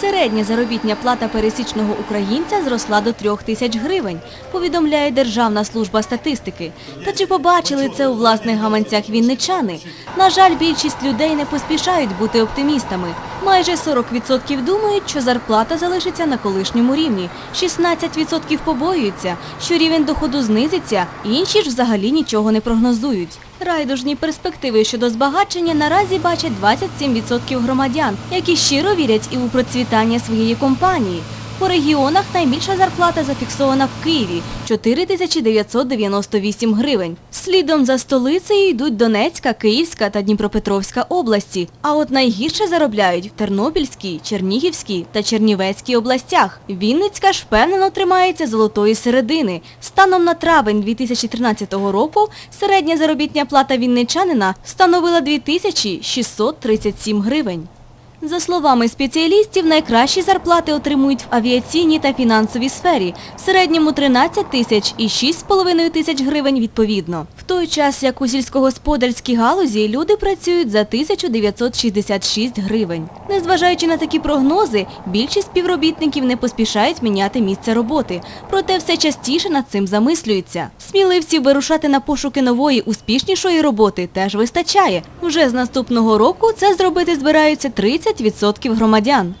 Середня заробітня плата пересічного українця зросла до трьох тисяч гривень, повідомляє Державна служба статистики. Та чи побачили це у власних гаманцях вінничани? На жаль, більшість людей не поспішають бути оптимістами. Майже 40% думають, що зарплата залишиться на колишньому рівні, 16% побоюються, що рівень доходу знизиться, інші ж взагалі нічого не прогнозують. Райдужні перспективи щодо збагачення наразі бачать 27% громадян, які щиро вірять і у процвітання своєї компанії. По регіонах найбільша зарплата зафіксована в Києві – 4998 гривень. Слідом за столицею йдуть Донецька, Київська та Дніпропетровська області. А от найгірше заробляють в Тернопільській, Чернігівській та Чернівецькій областях. Вінницька ж впевнено тримається золотої середини. Станом на травень 2013 року середня заробітня плата вінничанина становила 2637 гривень. За словами спеціалістів, найкращі зарплати отримують в авіаційній та фінансовій сфері, в середньому 13 тисяч і 6,5 тисяч гривень відповідно. В той час, як у сільськогосподарській галузі, люди працюють за 1966 гривень. Незважаючи на такі прогнози, більшість співробітників не поспішають міняти місце роботи, проте все частіше над цим замислюються. Сміливців вирушати на пошуки нової, успішнішої роботи теж вистачає. Вже з наступного року це зробити збираються 30% громадян.